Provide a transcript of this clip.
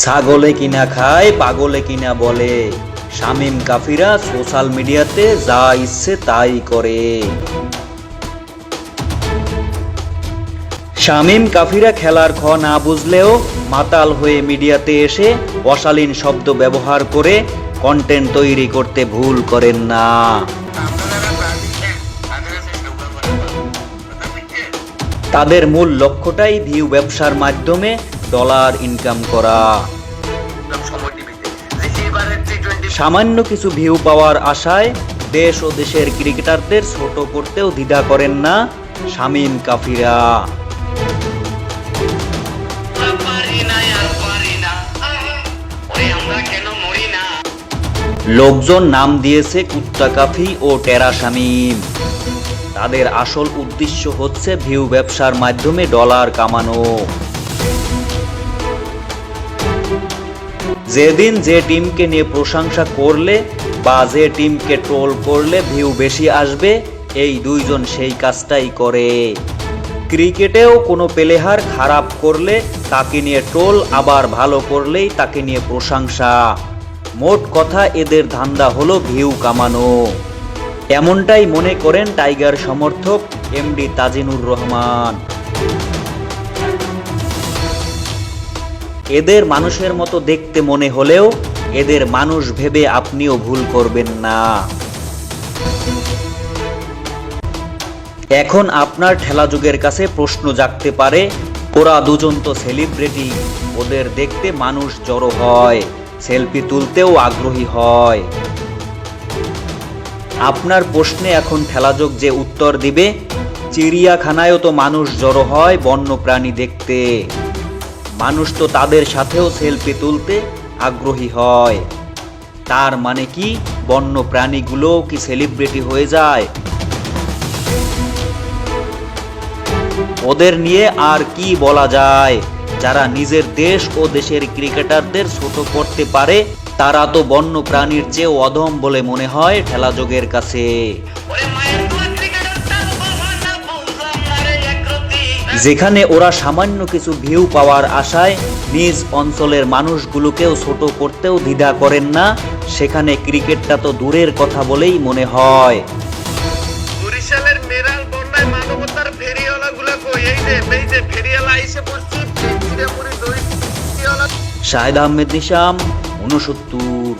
ছাগলে কিনা খায়, পাগলে কিনা বলে। শামিম কাফিরা সোশ্যাল মিডিয়াতে যা ইচ্ছে তাই করে। শামিম কাফিরা খেলার খ না বুঝলেও মাতাল হয়ে মিডিয়াতে এসে অশালীন শব্দ ব্যবহার করে কন্টেন্ট তৈরি করতে ভুল করেন না। তাদের মূল লক্ষ্যটাই ভিউ ব্যবসার মাধ্যমে ডলার ইনকাম করা। সামান্য কিছু ভিউ পাওয়ার আশায় দেশ ও দেশের ক্রিকেটারদের ছোট করতেও দ্বিধা করেন না শামিম কাফিরা। লোকজন নাম দিয়েছে কুত্তা কাফি ও টেরা শামিম। তাদের আসল উদ্দেশ্য হচ্ছে ভিউ ব্যবসার মাধ্যমে ডলার কামানো। যেদিন যে টিমকে নিয়ে প্রশংসা করলে বা যে টিমকে ট্রোল করলে ভিউ বেশি আসবে, এই দুইজন সেই কাজটাই করে। ক্রিকেটেও কোনো প্লেয়ার খারাপ করলে তাকে নিয়ে ট্রোল, আবার ভালো করলেই তাকে নিয়ে প্রশংসা। মোট কথা, এদের ধান্দা হলো ভিউ কামানো। এমনটাই মনে করেন টাইগার সমর্থক এমডি তাজিনুর রহমান। এদের মানুষের মতো দেখতে মনে হলেও এদের মানুষ ভেবে আপনিও ভুল করবেন না। এখন আপনার ঠেলাযুগের কাছে প্রশ্ন জাগতে পারে, ওরা দুজন তো সেলিব্রিটি ওদের দেখতে মানুষ জড়ো হয় সেলফি তুলতেও আগ্রহী হয়। আপনার প্রশ্নে এখন ঠেলাযোগ যে উত্তর দিবে, চিড়িয়াখানায়ও তো মানুষ জড়ো হয় বন্য প্রাণী দেখতে। মানুষ তো তাদের সাথেও সেলফি তুলতে আগ্রহী হয়। তার মানে কি? বন্য প্রাণীগুলোও কি সেলিব্রিটি হয়ে যায়? ওদের নিয়ে আর কি বলা যায়? যারা নিজের দেশ ও দেশের ক্রিকেটারদের ছোট করতে পারে, তারা তো বন্য প্রাণীর চেয়ে অধম বলে মনে হয় ঠেলাযোগের কাছে। যেখানে ওরা সামান্য কিছু ভিউ পাওয়ার আশায় নিজ অঞ্চলের মানুষগুলোকেও ছোট করতেও দ্বিধা করেন না। সেখানে ক্রিকেটটা তো দূরের কথা বলেই মনে হয়। বরিশালের মেরাল বন্যায় মানবতার ফেরিওয়ালা কই? এই যে এই যে ফেরিওয়ালা এসে পড়ছে। চিড়ামুড়ি দই শাহেদ আহমেদ নিশাম উনসত্তর